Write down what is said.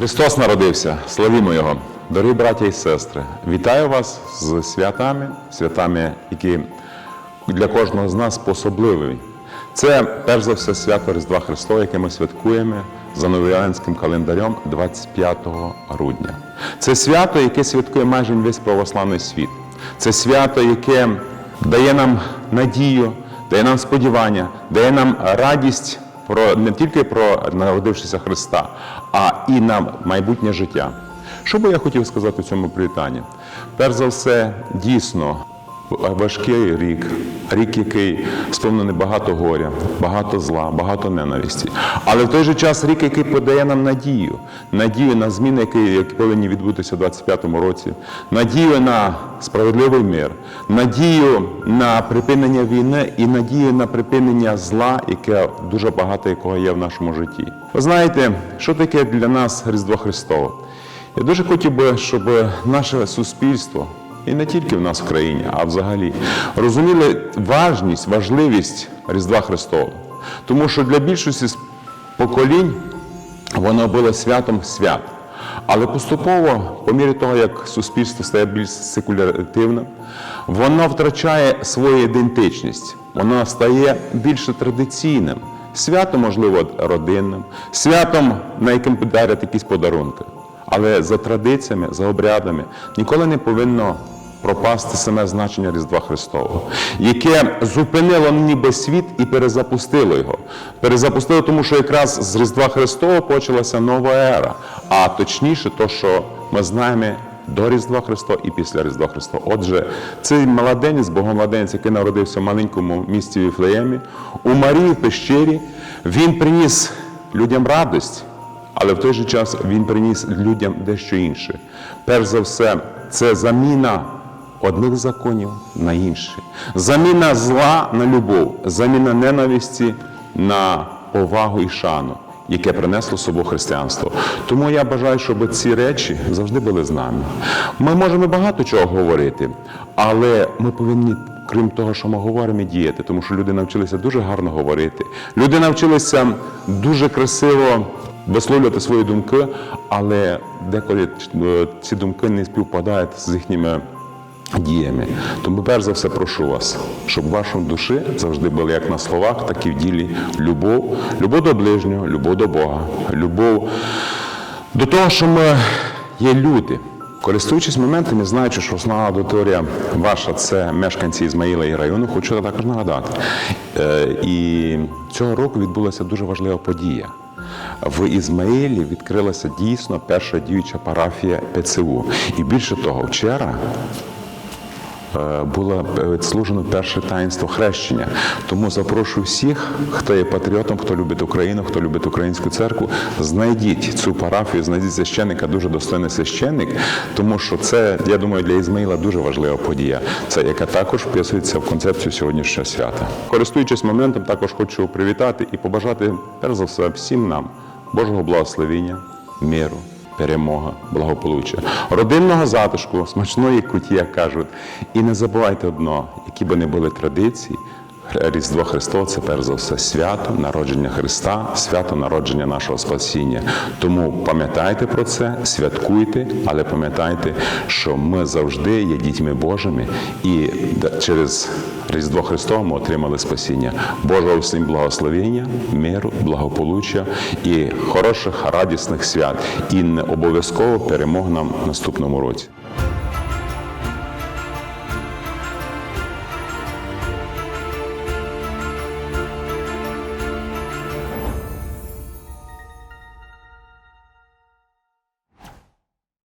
Христос народився, славімо Його! Дорогі браття і сестри, вітаю вас з святами, святами, які для кожного з нас особливі. Це перш за все свято Різдва Христова, яке ми святкуємо за новоянським календарем 25 грудня. Це свято, яке святкує майже весь православний світ. Це свято, яке дає нам надію, дає нам сподівання, дає нам радість про не тільки про народившися Христа, а і на майбутнє життя. Що би я хотів сказати в цьому привітанні? Перш за все, дійсно важкий рік, рік, який сповнений багато горя, багато зла, багато ненависті. Але в той же час рік, який подає нам надію, надію на зміни, які, які повинні відбутися в 25-му році, надію на справедливий мир, надію на припинення війни і надію на припинення зла, яке дуже багато якого є в нашому житті. Ви знаєте, що таке для нас Різдво Христове? Я дуже хотів би, щоб наше суспільство, і не тільки в нас в країні, а взагалі, розуміли важність, важливість Різдва Христового. Тому що для більшості поколінь воно було святом свят. Але поступово, по мірі того, як суспільство стає більш секулятивним, воно втрачає свою ідентичність, воно стає більше традиційним. Свято, можливо, родинним, святом, на яким дарять якісь подарунки. Але за традиціями, за обрядами ніколи не повинно пропасти саме значення Різдва Христового, яке зупинило ніби світ і перезапустило його. Перезапустило, тому що якраз з Різдва Христового почалася нова ера, а точніше, то, що ми знаємо. До Різдва Христова і після Різдва Христова. Отже, цей младенець, богомладенець, який народився в маленькому місті Віфлеємі, у Марії в пещері, він приніс людям радість, але в той же час він приніс людям дещо інше. Перш за все, це заміна одних законів на інші, заміна зла на любов, заміна ненависті на повагу і шану. Яке принесло з собою християнство. Тому я бажаю, щоб ці речі завжди були з нами. Ми можемо багато чого говорити, але ми повинні, крім того, що ми говоримо, і діяти, тому що люди навчилися дуже гарно говорити. Люди навчилися дуже красиво висловлювати свої думки, але деколи е, ці думки не співпадають з їхніми діями. Тому, перш за все, прошу вас, щоб в вашому душі завжди були як на словах, так і в ділі любов, любов до ближнього, любов до Бога, любов до того, що ми є люди. Користуючись моментами, знаючи, що основна аудиторія ваша це мешканці Ізмаїла і району, хочу також нагадати. Е, І цього року відбулася дуже важлива подія. В Ізмаїлі відкрилася дійсно перша діюча парафія ПЦУ. І більше того, вчора було відслужено перше таїнство хрещення. Тому запрошую всіх, хто є патріотом, хто любить Україну, хто любить українську церкву, знайдіть цю парафію, знайдіть священника, дуже достойний священник, тому що це, я думаю, для Ізмаїла дуже важлива подія, це яка також вписується в концепцію сьогоднішнього свята. Користуючись моментом, також хочу привітати і побажати, перш за все, всім нам Божого благословіння, миру перемога, благополуччя, родинного затишку, смачної куті, як кажуть. І не забувайте одно, які би не були традиції, Різдво Христове це перш за все свято народження Христа, свято народження нашого спасіння. Тому пам'ятайте про це, святкуйте, але пам'ятайте, що ми завжди є дітьми Божими, і через Різдво Христове ми отримали спасіння. Божого всім благословення, миру, благополуччя і хороших, радісних свят. І не обов'язково перемог нам в наступному році.